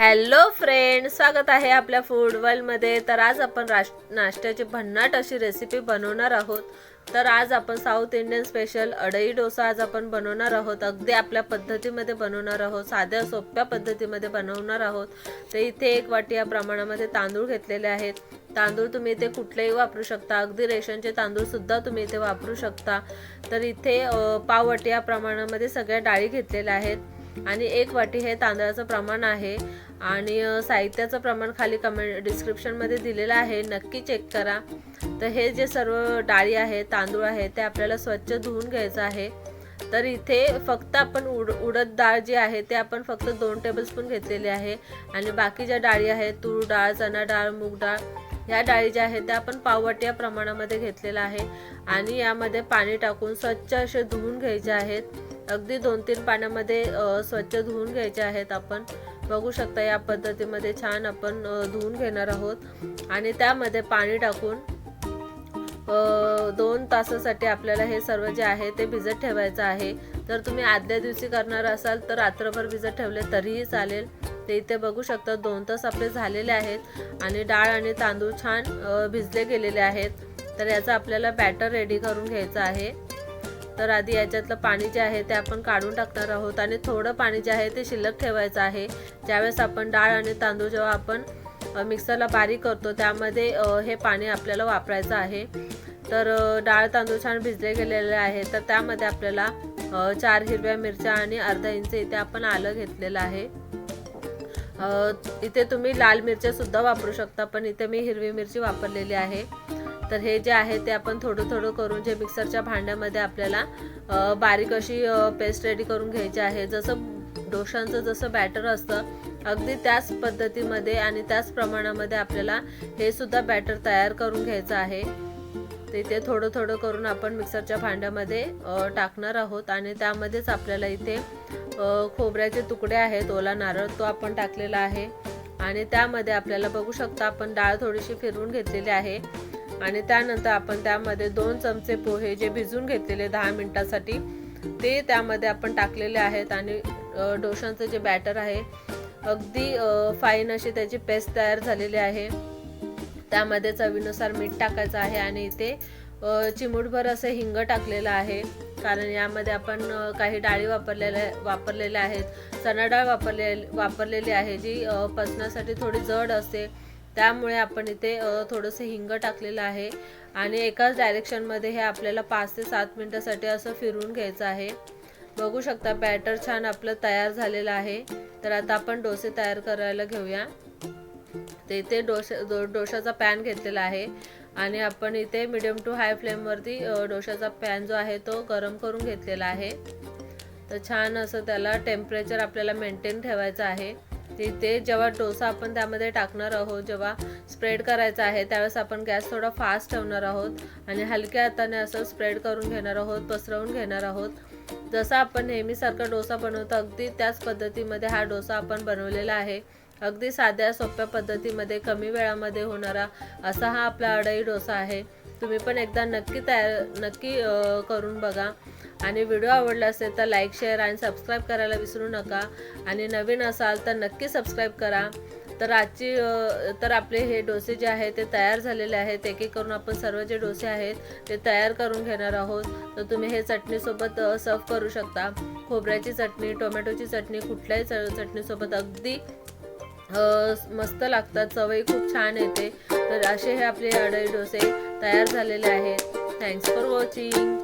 Hello friend स्वागत आहे आपल्या फूड वर्ल्डमध्ये तर आज आपण राश नाश्त्याची भन्नाट अशी रेसिपी बनवणार आहोत. तर आज आपण south Indian special adai dosa आज आपण बनवणार आहोत. अगदी आपल्या पद्धतीमध्ये बनवणार आहोत साध्या सोप्या पद्धतीमध्ये बनवणार आहोत. तर इथे एक वाटी या प्रमाणामध्ये तांदूळ घेतलेले आहेत. तांदूळ तुम्ही इथे कुठलेही वापरू शकता. अगदी रेशनचे तांदूळसुद्धा तुम्ही इथे वापरू शकता. तर इथे पाव वाटी या प्रमाणामध्ये सगळ्या डाळी घेतलेल्या आहेत. आणि एक वाटी हे तांदळाचं प्रमाण आहे. आणि साहित्याचं प्रमाण खाली कमेंट डिस्क्रिप्शनमध्ये दिलेलं आहे. नक्की चेक करा. तर हे जे सर्व डाळी आहे तांदूळ आहे ते आपल्याला स्वच्छ धुवून घ्यायचं आहे. तर इथे फक्त आपण उड उडद डाळ जी आहे ते आपण फक्त दोन टेबलस्पून घेतलेली आहे. आणि बाकी ज्या डाळी आहेत तूर डाळ चणा डाळ मूग डाळ ह्या डाळी ज्या आहेत त्या आपण पाववाटी या प्रमाणामध्ये घेतलेल्या आहे आणि यामध्ये पाणी टाकून स्वच्छ असे धुवून घ्यायचे आहेत. अगदी दोन तीन पाण्यामध्ये स्वच्छ धुवून घ्यायचे आहेत आपण. बघू शकता या पद्धतीमध्ये छान आपण धुवून घेणार आहोत. आणि त्यामध्ये पाणी टाकून दोन तासासाठी आपल्याला हे सर्व जे आहे ते भिजत ठेवायचं आहे. जर तुम्ही आदल्या दिवशी करणार असाल तर रात्रभर भिजत ठेवले तरीही चालेल. ते इथे बघू शकता दोन तास आपले झालेले आहेत. आणि डाळ आणि तांदूळ छान भिजले गेलेले आहेत. तर याचा आपल्याला बॅटर रेडी करून घ्यायचा आहे. तर आधी याच्यातलं पाणी जे आहे ते आपण काढून टाकणार आहोत आणि थोडं पाणी जे आहे ते शिल्लक ठेवायचं आहे. ज्यावेळेस आपण डाळ आणि तांदूळ जेव्हा आपण मिक्सरला बारीक करतो त्यामध्ये हे पाणी आपल्याला वापरायचं आहे. तर डाळ तांदूळ छान भिजले गेलेले आहे तर त्यामध्ये आपल्याला चार हिरव्या मिरच्या आणि अर्धा इंच इथे आपण आलं घेतलेलं आहे. इथे तुम्ही लाल मिरच्या सुद्धा वापरू शकता पण इथे मी हिरवी मिरची वापरलेली आहे. तर हे जे आहे ते आपण थोडं थोडं करून जे मिक्सरच्या भांड्यामध्ये आपल्याला बारीक अशी पेस्ट रेडी करून घ्यायची आहे. जसं डोशांचं जसं बॅटर असतं अगदी त्याच पद्धतीमध्ये आणि त्याच प्रमाणामध्ये आपल्याला हे सुद्धा बॅटर तयार करून घ्यायचं आहे. ते ते थोडं थोडं करून आपण मिक्सरच्या भांड्यामध्ये टाकणार आहोत आणि त्यामध्येच आपल्याला इथे खोबऱ्याचे तुकडे आहेत ओला नारळ तो आपण टाकलेला आहे. आणि त्यामध्ये आपल्याला बघू शकता आपण डाळ थोडीशी फिरवून घेतलेली आहे. आणि त्यानंतर आपण त्यामध्ये दोन चमचे पोहे जे भिजून घेतलेले दहा मिनटासाठी ते त्यामध्ये आपण टाकलेले आहेत आणि डोशांचं जे बॅटर आहे अगदी फाईन अशी त्याची पेस्ट तयार झालेली आहे. त्यामध्ये चवीनुसार मीठ टाकायचं आहे आणि इथे चिमूटभर असं हिंग टाकलेलं आहे. कारण यामध्ये आपण काही डाळी वापरलेल्या वापरलेल्या आहेत. चणा डाळ वापरले वापरलेली आहे जी पचण्यासाठी थोडी जड असते. त्यामुळे आपण इथे थोडंसं हिंग टाकलेलं आहे. आणि एकाच डायरेक्शनमध्ये हे आपल्याला पाच ते सात मिनटासाठी असं फिरवून घ्यायचं आहे. बघू शकता बॅटर छान आपलं तयार झालेलं आहे. तर आता आपण डोसे तयार करायला घेऊया. ते इथे डोसे डो डोशाचा पॅन घेतलेला आहे. आणि आपण इथे मिडियम टू हाय फ्लेमवरती डोशाचा पॅन जो आहे तो गरम करून घेतलेला आहे. तर छान असं त्याला टेम्परेचर आपल्याला मेंटेन ठेवायचं आहे. तिथे जेव्हा डोसा आपण त्यामध्ये टाकणार आहोत जेव्हा स्प्रेड करायचा आहे त्यावेळेस आपण गॅस थोडा फास्ट ठेवणार आहोत आणि हलक्या हाताने असं स्प्रेड करून घेणार आहोत पसरवून घेणार आहोत. जसा आपण नेहमीसारखा डोसा बनवतो अगदी त्याच पद्धतीमध्ये हा डोसा आपण बनवलेला आहे. अगदी साध्या सोप्या पद्धतीमध्ये कमी वेळामध्ये होणारा असा हा आपला अडई डोसा आहे. तुम्ही पण एकदा नक्की तयार नक्की करून बघा. आणि व्हिडिओ आवडला असेल तर लाईक शेअर आणि सबस्क्राईब करायला विसरू नका. आणि नवीन असाल तर नक्की सबस्क्राईब करा. तर आजची तर आपले हे डोसे जे आहेत ते तयार झालेले आहेत. एक एक करून आपण सर्व जे डोसे आहेत ते तयार करून घेणार आहोत. तर तुम्ही हे चटणीसोबत सर्व करू शकता. खोबऱ्याची चटणी टोमॅटोची चटणी कुठल्याही च चटणीसोबत अगदी मस्त लागतात. चवही खूप छान येते. तर असे हे आपले अडई डोसे. तयार झालेले आहेत. Thanks for watching